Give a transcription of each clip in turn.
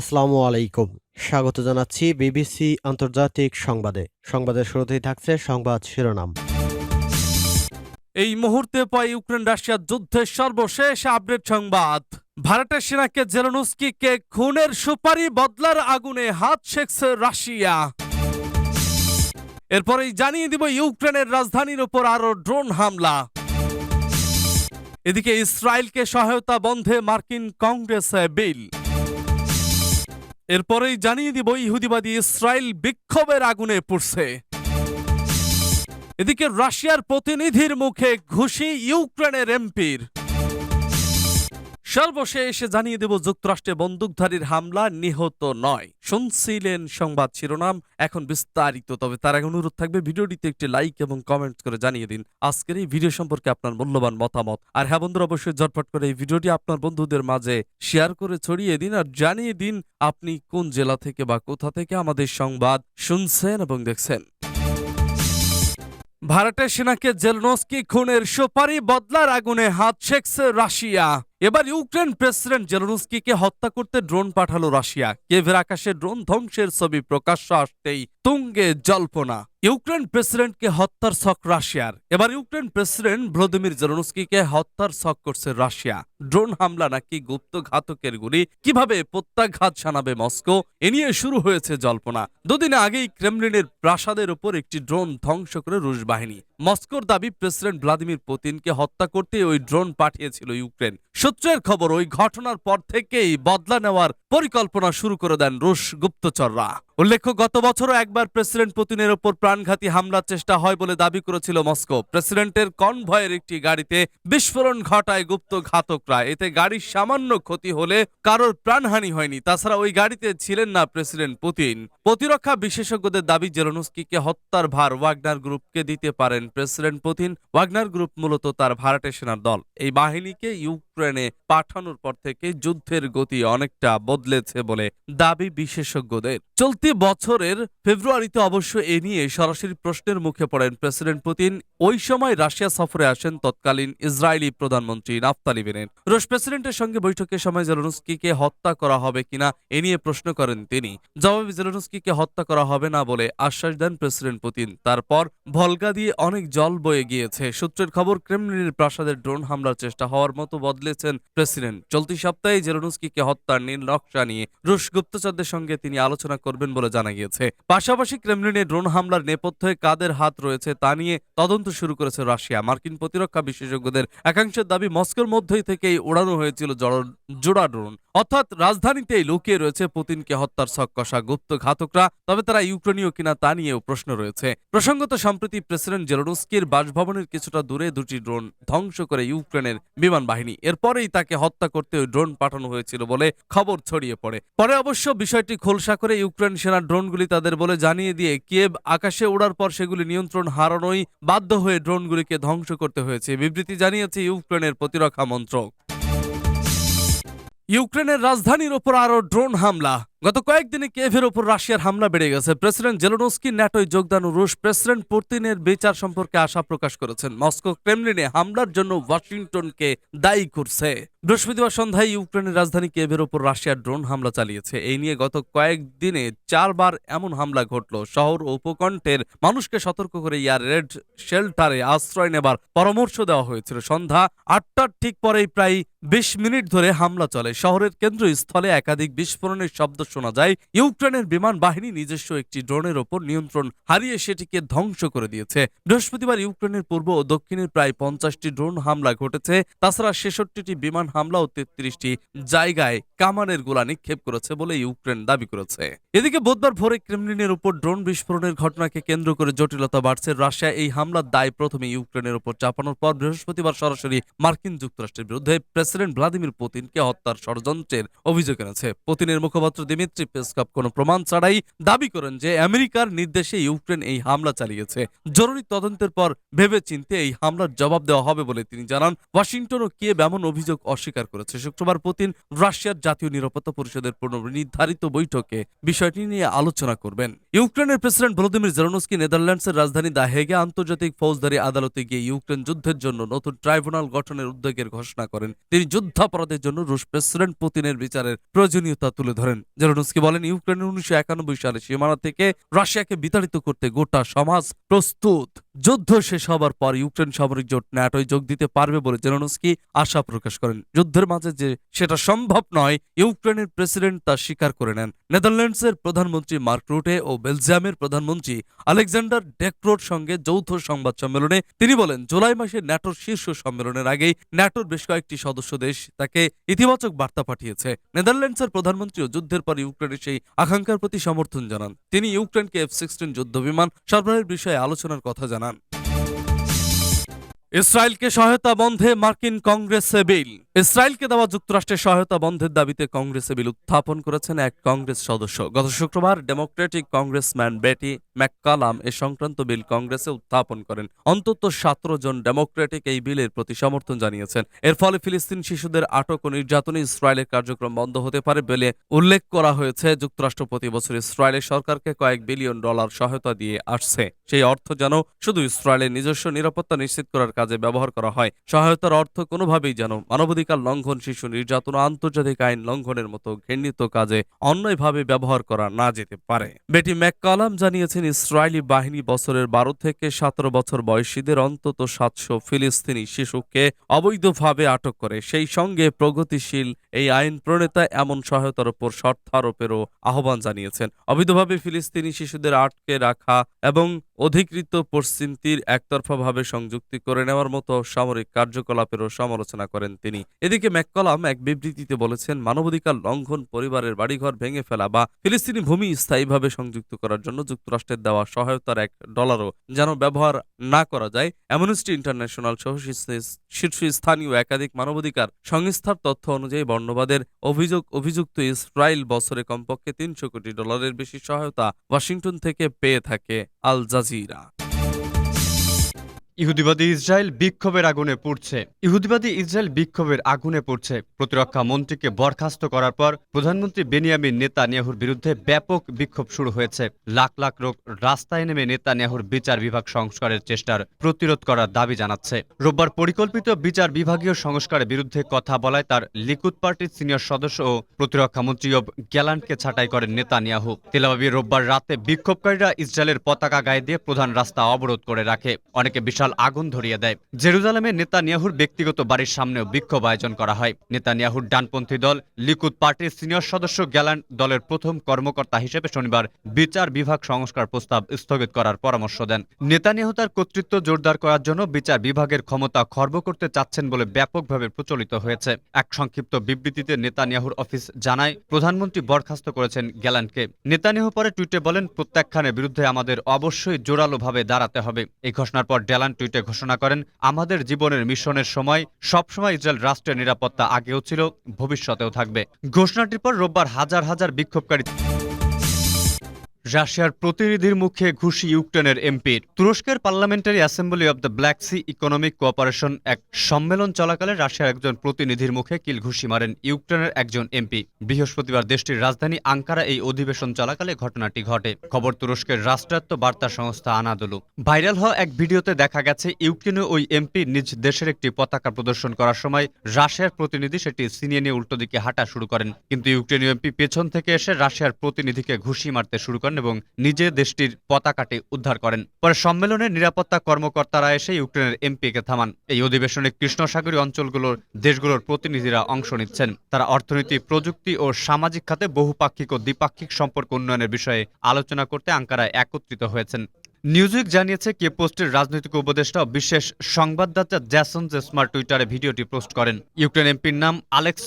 আসসালামু আলাইকুম। স্বাগত জানাচ্ছি বিবিসি আন্তর্জাতিক সংবাদে। সংবাদের শুরুতেই থাকছে সংবাদ শিরোনাম। এই মুহূর্তে পাই ইউক্রেন রাশিয়ার যুদ্ধের সর্বশেষ আপডেট সংবাদ। ভারতের সেনাকে জেলনুস্কিকে খুনের সুপারি বদলার আগুনে হাত শেখছে রাশিয়া। এরপরেই জানিয়ে দিব ইউক্রেনের রাজধানীর উপর আরও ড্রোন হামলা। এদিকে ইসরায়েলকে সহায়তা বন্ধে মার্কিন কংগ্রেসে বিল। এরপরেই জানিয়ে দিব, ইহুদিবাদী ইসরায়েল বিক্ষোভের আগুনে পড়ছে। এদিকে রাশিয়ার প্রতিনিধির মুখে ঘুষি ইউক্রেনের এমপির। সর্বশেষ জানিয়ে দেব, যুক্তরাষ্ট্রে বন্দুকধারীর হামলা নিহত নয়। শুনছিলেন সংবাদ শিরোনাম, এখন বিস্তারিত। তবে তার আগে অনুরোধ থাকবে, ভিডিওটিতে একটি লাইক এবং কমেন্ট করে জানিয়ে দিন। আজকের এই ভিডিও সম্পর্কে আপনার মূল্যবান মতামত। আর হ্যাঁ বন্ধুরা, অবশ্যই ঝটপট করে এই ভিডিওটি আপনার বন্ধুদের মাঝে শেয়ার করে ছড়িয়ে দিন আর জানিয়ে দিন আপনি কোন জেলা থেকে বা কোথা থেকে আমাদের সংবাদ শুনছেন এবং দেখছেন। ভারতের সেনাকে জেলনস্কি খুনের সুপারি বদলার আগুনে হাত শেখছে রাশিয়া। এবার ইউক্রেন প্রেসিডেন্ট জেলনস্কিকে হত্যা করতে ড্রোন পাঠালো রাশিয়া। কেভের আকাশে ড্রোন ধ্বংসের ছবি প্রকাশ্য আসতেই তুঙ্গে জল্পনা। ইউক্রেন প্রেসিডেন্টকে হত্যার ছক রাশিয়ার। এবার ইউক্রেন প্রেসিডেন্ট ভ্লাদিমির জেলনস্কিকে হত্যার ছক করছে রাশিয়া। ড্রোন হামলা নাকি গুপ্ত ঘাতকের গুলি? কীভাবে প্রত্যাঘাত জানাবে মস্কো? এ নিয়ে শুরু হয়েছে জল্পনা। দুদিন আগেই ক্রেমলিনের প্রাসাদের উপর একটি ড্রোন ধ্বংস করে রুশ বাহিনী। মস্কোর দাবি, প্রেসিডেন্ট ভ্লাদিমির পুতিনকে হত্যা করতে ওই ড্রোন পাঠিয়েছিল ইউক্রেন। সূত্রের খবর, ওই ঘটনার পর থেকেই বদলা নেওয়ার পরিকল্পনা শুরু করে দেন রুশ গুপ্তচররা। উল্লেখ্য, গত বছরও একবার প্রেসিডেন্ট পুতিনের ওপর প্রাণঘাতী হামলার চেষ্টা হয় বলে দাবি করেছিল মস্কো। প্রেসিডেন্টের কনভয়ের একটি গাড়িতে বিস্ফোরণ ঘটায় গুপ্ত ঘাতকরা। এতে গাড়ির সামান্য ক্ষতি হলে কারোর প্রাণহানি হয়নি। তাছাড়া ওই গাড়িতে ছিলেন না প্রেসিডেন্ট পুতিন। প্রতিরক্ষা বিশেষজ্ঞদের দাবি জেলনস্কিকে হত্যার ভার ওয়াগনার গ্রুপকে দিতে পারেন প্রেসিডেন্ট পুতিন। ওয়াগনার গ্রুপ মূলত তার ভাড়াটে সেনার দল। এই বাহিনীকে ইউক্রেনে পাঠানোর পর থেকে যুদ্ধের গতি অনেকটা বদলেছে বলে দাবি বিশেষজ্ঞদের। চলতি বছরের ফেব্রুয়ারিতে অবশ্য এ নিয়ে সরাসরি প্রশ্নের মুখে পড়েন প্রেসিডেন্ট পুতিন। ওই সময় রাশিয়া সফরে আসেন তৎকালীন ইসরায়েলি প্রধানমন্ত্রী নাফতালি বেনেট রুশ প্রেসিডেন্টের সঙ্গে বৈঠকের সময় জেলনস্কিকে হত্যা করা হবে কিনা এ নিয়ে প্রশ্ন করেন তিনি। জবাবে জেলনস্কিকে হত্যা করা হবে না বলে আশ্বাস দেন প্রেসিডেন্ট পুতিন। তারপর ভলগা দিয়ে অনেক জল বয়ে গিয়েছে। সূত্রের খবর, ক্রেমলিনের প্রাসাদের ড্রোন হামলার চেষ্টা হওয়ার মতো বদলেছেন প্রেসিডেন্ট। চলতি সপ্তাহে জেলনস্কিকে হত্যার নীল নকশা নিয়ে রুশ গুপ্তচরদের সঙ্গে তিনি আলোচনা করবেন বলে জানা গিয়েছে। পাশাপাশি ক্রেমলিনে ড্রোন হামলার নেপথ্যে কাদের হাত রয়েছে তা নিয়ে তদন্ত শুরু করেছে রাশিয়া। মার্কিন প্রতিরক্ষা বিশেষজ্ঞদের একাংশের দাবি, মস্কোর মধ্যেই থেকেই ওড়ানো হয়েছিল জোড়া ড্রোন। অর্থাৎ রাজধানীতেই লুকিয়ে রয়েছে পুতিনকে হত্যার ছক গুপ্ত ঘাতকরা, তবে তারা ইউক্রেনীয় কিনা তা নিয়েও প্রশ্ন রয়েছে। প্রসঙ্গত, সম্প্রতি প্রেসিডেন্ট জেলনস্কির বাসভবনের কিছুটা দূরে দুটি ড্রোন ধ্বংস করে ইউক্রেনের বিমান বাহিনী। এরপরেই তাকে হত্যা করতে ওই ড্রোন পাঠানো হয়েছিল বলে খবর ছড়িয়ে পড়ে। পরে অবশ্য বিষয়টি খোলসা করে ইউক্রেন সেনার ড্রোনগুলি তাদের বলে জানিয়ে দিয়ে কিয়েভ আকাশে ওড়ার পর সেগুলি নিয়ন্ত্রণ হারানোই বাধ্য হয়ে ড্রোনগুলিকে ধ্বংস করতে হয়েছে, বিবৃতি জানিয়েছে ইউক্রেনের প্রতিরক্ষা মন্ত্রক। ইউক্রেনের রাজধানীর ওপর আরও ড্রোন হামলা। গত কয়েকদিনে কেভের ওপর রাশিয়ার হামলা বেড়ে গেছে। প্রেসিডেন্ট জেলোনস্কি, ন্যাটোয় যোগদান রুশ প্রেসিডেন্ট পুতিনের বিচার সম্পর্কে আশা প্রকাশ করেছেন। মস্কো ক্রেমলিনে হামলার জন্য ওয়াশিংটনকে দায়ী করছে। বৃহস্পতিবার সন্ধ্যায় ইউক্রেনের রাজধানী কেভের ওপর রাশিয়ার ড্রোন হামলা চালিয়েছে। এই নিয়ে গত কয়েকদিনে চারবার এমন হামলা ঘটল। শহর ও উপকণ্ঠের মানুষকে সতর্ক করে ইয়ার রেড শেল্টারে আশ্রয় নেবার পরামর্শ দেওয়া হয়েছিল। সন্ধ্যা আটটার ঠিক পরেই প্রায় বিশ মিনিট ধরে হামলা চলে। শহরের কেন্দ্রস্থলে একাধিক বিস্ফোরণের শব্দ শোনা যায়, ইউক্রেনের বিমান বাহিনী নিজস্ব একটি ড্রোনের ওপর নিয়ন্ত্রণ হারিয়ে সেটিকে ধ্বংস করে দিয়েছে। বৃহস্পতিবার ইউক্রেনের পূর্ব ও দক্ষিণের প্রায় পঞ্চাশটি ড্রোন হামলা ঘটেছে, তাছাড়া ছেষট্টিটি বিমান হামলা ও তেত্রিশটি জায়গায় কামানের গোলা নিক্ষেপ করেছে বলে ইউক্রেন দাবি করেছে। এদিকে বুধবার ভোরে ক্রেমলিনের উপর ড্রোন বিস্ফোরণের ঘটনাকে কেন্দ্র করে জটিলতা বাড়ছে। রাশিয়া এই হামলার দায় প্রথমে ইউক্রেনের উপর চাপানোর পর বৃহস্পতিবার সরাসরি মার্কিন যুক্তরাষ্ট্রের বিরুদ্ধে প্রেসিডেন্ট ভ্লাদিমির পুতিনকে হত্যার ষড়যন্ত্রের অভিযোগ এনেছে। পুতিনের মুখপাত্র দিমিত্রি পেসকপ কোনো প্রমাণ ছাড়াই দাবি করেন যে আমেরিকার নির্দেশে ইউক্রেন এই হামলা চালিয়েছে। জরুরি তদন্তের পর ভেবে চিনতে এই হামলার জবাব দেওয়া হবে বলে তিনি জানান। ওয়াশিংটন ও কিয়েভ এমন অভিযোগ অস্বীকার করেছে। শুক্রবার পুতিন রাশিয়ার জাতীয় নিরাপত্তা পরিষদের পুনর্নির্ধারিত বৈঠকে বিষয়টি নিয়ে আলোচনা করবেন। ইউক্রেনের প্রেসিডেন্ট ভলোদিমির জেলনস্কি নেদারল্যান্ডসের রাজধানী দা হেগে আন্তর্জাতিক ফৌজদারি আদালতে গিয়ে ইউক্রেন যুদ্ধের জন্য নতুন ট্রাইব্যুনাল গঠনের উদ্যোগের ঘোষণা করেন। তিনি যুদ্ধাপরাধের জন্য রুশ প্রেসিডেন্ট পুতিনের বিচারের প্রয়োজনীয়তা তুলে ধরেন। জেলেনস্কি বলেন, ইউক্রেনের উনিশশো একানব্বই সালে সীমানা থেকে রাশিয়াকে বিতাড়িত করতে গোটা সমাজ প্রস্তুত। যুদ্ধ শেষ হবার পর ইউক্রেন সামরিক জোট ন্যাটোয় যোগ দিতে পারবে বলে জেলেনস্কি আশা প্রকাশ করেন। যুদ্ধের মাঝে যে সেটা সম্ভব নয়, ইউক্রেনের প্রেসিডেন্ট তা স্বীকার করে নেন। নেদারল্যান্ডসের প্রধানমন্ত্রী মার্ক রুটে ও বেলজিয়ামের প্রধানমন্ত্রী আলেকজান্ডার ডেক্রোর সঙ্গে যৌথ সংবাদ সম্মেলনে তিনি বলেন, জুলাই মাসে ন্যাটোর শীর্ষ সম্মেলনের আগেই ন্যাটোর বেশ কয়েকটি সদস্য দেশ তাকে ইতিবাচক বার্তা পাঠিয়েছে। নেদারল্যান্ডসের প্রধানমন্ত্রীও যুদ্ধের পর ইউক্রেনের সেই আকাঙ্ক্ষার প্রতি সমর্থন জানান। তিনি ইউক্রেনকে এফ সিক্সটিন যুদ্ধ বিমান সরবরাহের বিষয়ে আলোচনার কথা জানান। ইসরায়েলকে সহায়তা বন্ধে মার্কিন কংগ্রেসে বিল। ইসরায়েলকে দেওয়া যুক্তরাষ্ট্রের সহায়তা বন্ধের দাবিতে কংগ্রেসে বিল উত্থাপন করেছেন এক কংগ্রেস সদস্য। গত শুক্রবার ডেমোক্রেটিক কংগ্রেসম্যান বেটি ম্যাককালাম এ সংক্রান্ত বিল কংগ্রেসে উত্থাপন করেন। অন্তত সতেরো জন ডেমোক্রেটিক এই বিলের প্রতি সমর্থন জানিয়েছেন। এর ফলে ফিলিস্তিন শিশুদের আটক ও নির্যাতনে ইসরায়েলের কার্যক্রম বন্ধ হতে পারে বলে উল্লেখ করা হয়েছে। যুক্তরাষ্ট্র প্রতি বছর ইসরায়েলের সরকারকে কয়েক বিলিয়ন ডলার সহায়তা দিয়ে আসছে। সেই অর্থ যেন শুধু ইসরায়েলের নিজস্ব নিরাপত্তা নিশ্চিত করার কাজে ব্যবহার করা হয়। সহায়তার অর্থ কোনোভাবেই যেন মানবাধিকার লঙ্ঘন, শিশু নির্যাতন, আন্তর্জাতিক আইন লঙ্ঘনের মতো ঘৃণিত কাজে অন্যায়ভাবে ব্যবহার করা না যেতে পারে। বেটি ম্যাককালাম জানিয়েছেন, ইসরায়েলি বাহিনী বছরের বারো থেকে সতেরো বছর বয়সীদের অন্তত সাতশো ফিলিস্তিনি শিশুকে অবৈধভাবে আটক করে। সেই সঙ্গে প্রগতিশীল এই আইন প্রণেতা এমন সহায়তার উপর শর্ত আরোপেরও আহ্বান জানিয়েছেন। অবৈধভাবে ফিলিস্তিনি শিশুদের আটকে রাখা এবং অধিকৃত পশ্চিম তীর একতরফাভাবে সংযুক্তি করে নেওয়ার মতো সামরিক কার্যকলাপেরও সমালোচনা করেন তিনি। এদিকে ম্যাককলাম এক বিবৃতিতে বলেছেন, মানবাধিকার লঙ্ঘন পরিবারের বাড়িঘর ভেঙে ফেলা বা ফিলিস্তিনি ভূমি স্থায়ীভাবে সংযুক্ত করার জন্য যুক্তরাষ্ট্রের দেওয়া সহায়তার এক ডলারও যেন ব্যবহার না করা যায়, অ্যামনেস্টি ইন্টারন্যাশনাল সহ শীর্ষ- শীর্ষস্থানীয় একাধিক মানবাধিকার সংস্থার তথ্য অনুযায়ী বর্ণবাদের অভিযোগ অভিযুক্ত ইসরায়েল বছরে কমপক্ষে তিনশো কোটি ডলারের বেশি সহায়তা ওয়াশিংটন থেকে পেয়ে থাকে আল জাজিরা। ইহুদিবাদী ইসরায়েল বিক্ষোভের আগুনে পুড়ছে। ইহুদিবাদী ইসরায়েল বিক্ষোভের আগুনে পুড়ছে। প্রতিরক্ষা মন্ত্রীকে বরখাস্ত করার পর প্রধানমন্ত্রী বেনিয়ামিন নেতানিয়াহুর বিরুদ্ধে ব্যাপক বিক্ষোভ শুরু হয়েছে। লাখ লাখ লোক রাস্তায় নেমে নেতানিয়াহুর বিচার বিভাগ সংস্কারের চেষ্টার প্রতিরোধ করার দাবি জানাচ্ছে। রোববার পরিকল্পিত বিচার বিভাগীয় সংস্কারের বিরুদ্ধে কথা বলায় তার লিকুদ পার্টির সিনিয়র সদস্য ও প্রতিরক্ষা মন্ত্রী গ্যালান্টকে ছাঁটাই করেন নেতানিয়াহু। তেলাবাবি রোববার রাতে বিক্ষোভকারীরা ইসরায়েলের পতাকা গায়ে দিয়ে প্রধান রাস্তা অবরোধ করে রাখে। অনেকে বিশাল আগুন ধরিয়ে দেয়। জেরুজালেমে নেতানিয়াহুর ব্যক্তিগত বাড়ির সামনেও বিক্ষোভ আয়োজন করা হয়। নেতানিয়াহুর ডানপন্থী দল লিকুদ পার্টির সিনিয়র সদস্য গ্যালান্ট দলের প্রথম কর্মকর্তা হিসেবে শনিবার বিচার বিভাগ সংস্কার প্রস্তাব স্থগিত করার পরামর্শ দেন। নেতানিয়াহু তার কর্তৃত্ব জোরদার করার জন্য বিচার বিভাগের ক্ষমতা খর্ব করতে চাচ্ছেন বলে ব্যাপকভাবে প্রচলিত হয়েছে। এক সংক্ষিপ্ত বিবৃতিতে নেতানিয়াহুর অফিস জানায়, প্রধানমন্ত্রী বরখাস্ত করেছেন গ্যালান্টকে নেতানিয়াহু পরে টুইটে বলেন, প্রত্যাখ্যানের বিরুদ্ধে আমাদের অবশ্যই জোরালোভাবে দাঁড়াতে হবে। এই ঘোষণার পর ড্যালান টুইটে ঘোষণা করেন, আমাদের জীবনের মিশনের সময় সবসময় ইসরায়েল রাষ্ট্রের নিরাপত্তা আগেও ছিল, ভবিষ্যতেও থাকবে। ঘোষণাটির পর রোববার হাজার হাজার বিক্ষোভকারী রাশিয়ার প্রতিনিধির মুখে ঘুষি ইউক্রেনের এমপির তুরস্কের parliamentary assembly of the Black Sea economic cooperation এক সম্মেলন চলাকালে রাশিয়ার একজন প্রতিনিধির মুখে কিল ঘুষি মারেন ইউক্রেনের একজন এমপি। বৃহস্পতিবার দেশটির রাজধানী আঙ্কারা এই অধিবেশন চলাকালে ঘটনাটি ঘটে। খবর তুরস্কের রাষ্ট্রায়ত্ত বার্তা সংস্থা আনাদুলু। ভাইরাল হওয়া এক ভিডিওতে দেখা গেছে, ইউক্রেনে ওই এমপি নিজ দেশের একটি পতাকা প্রদর্শন করার সময় রাশিয়ার প্রতিনিধি সেটি ছিনিয়ে নিয়ে উল্টো দিকে হাঁটা শুরু করেন। কিন্তু ইউক্রেনীয় এমপি পেছন থেকে এসে রাশিয়ার প্রতিনিধিকে ঘুষি মারতে শুরু করেন এবং নিজে দেশটির পতাকাটি উদ্ধার করেন। পরে সম্মেলনে নিরাপত্তা কর্মকর্তারা এসে ইউক্রেনের এমপিকে থামান। এই অধিবেশনে কৃষ্ণসাগরীয় অঞ্চলগুলোর দেশগুলোর প্রতিনিধিরা অংশ নিচ্ছেন। তারা অর্থনীতি, প্রযুক্তি ও সামাজিক খাতে বহুপাক্ষিক ও দ্বিপাক্ষিক সম্পর্ক উন্নয়নের বিষয়ে আলোচনা করতে আঙ্কারায় একত্রিত হয়েছেন। নিউজউইক জানিয়েছে কে পোস্টের রাজনৈতিক উপদেষ্টা বিশেষ সংবাদদাতা জ্যাসন জেসমার টুইটারে ভিডিওটি পোস্ট করেন। ইউক্রেন এমপির নাম আলেক্স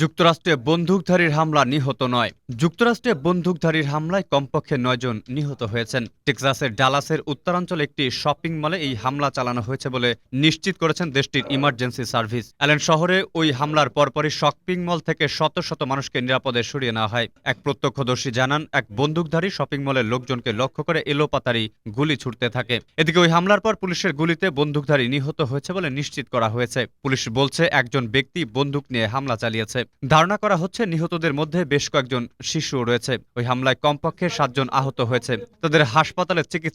যুক্তরাষ্ট্রে বন্দুকধারীর হামলা নিহত নয়। যুক্তরাষ্ট্রে বন্দুকধারীর হামলায় কমপক্ষে নয়জন নিহত হয়েছেন। টেক্সাসের ডালাসের উত্তরাঞ্চলে একটি শপিং মলে এই হামলা চালানো হয়েছে বলে নিশ্চিত করেছেন দেশটির ইমার্জেন্সি সার্ভিস। অ্যালেন শহরে ওই হামলার পরপরই শপিং মল থেকে শত শত মানুষকে নিরাপদে সরিয়ে নেওয়া হয়। এক প্রত্যক্ষদর্শী জানান, এক বন্দুকধারী শপিং মলের লোকজনকে লক্ষ্য করে এলোপাতারি গুলি ছুটতে থাকে। এদিকে ওই হামলার পর পুলিশের গুলিতে বন্দুকধারী নিহত হয়েছে বলে নিশ্চিত করা হয়েছে। পুলিশ বলছে, একজন ব্যক্তি বন্দুক নিয়ে হামলা চালিয়েছে। ধারণা করা হচ্ছে নিহতদের মধ্যে বেশ কয়েকজন শিশুও রয়েছে। ওই হামলায় কমপক্ষে সাতজন আহত হয়েছে। তাদের হাসপাতালে চিকিৎসা